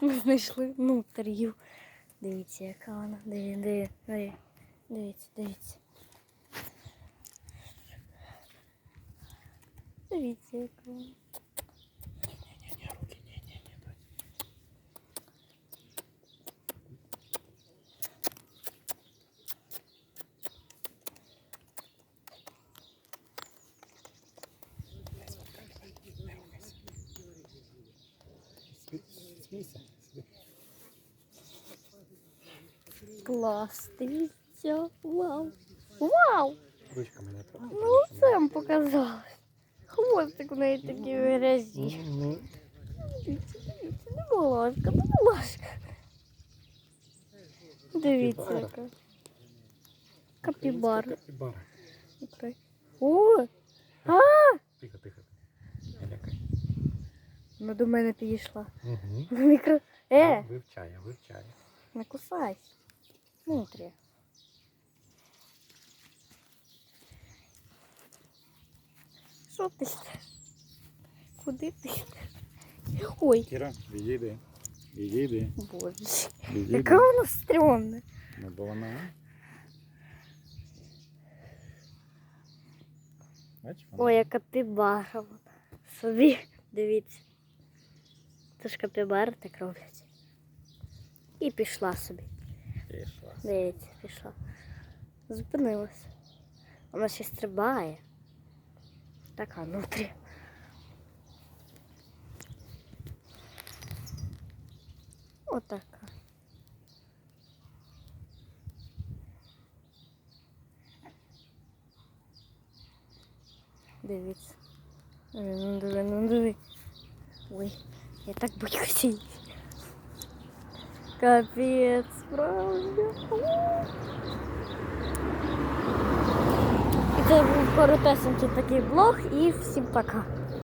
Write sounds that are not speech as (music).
Ми знайшли нутрію. Дивіться, яка вона. Дивіться, диві, диві. Дивіться, дивіться. Дивіться, яка вона. Клас, дивіться. Вау. Вау! Ручками не трогай. Ну, це вам показалось. Хвостик у неї такий виразі. Ну, Дивіться, дивіться, не волошка, не волошка. Дивіться, Капібара. яка. Капібар. Капібара. Вона до мене підійшла. Угу. (laughs) Мікро. Е! Вивчає, вивчає. Не кусайся. Внутрі. Що ти йдеш? Куди ти йдеш? Ой, Кіра, відійди. Відійди. боже. Відійди. Яка вона стрьомна. Ну, бо вона. Бач, вона. Ой, яка капібара. вона. Собі, дивіться. Ж капібари так роблять. І пішла собі. Пішла. Дивіться, пішла. Зупинилася. Вона ще стрибає. Така внутрі. Отака. Дивіться. Ну диви, ну диви. Ой, я так боюся. її. Капець, правда. І це був коротесенький такий блог і всім пока.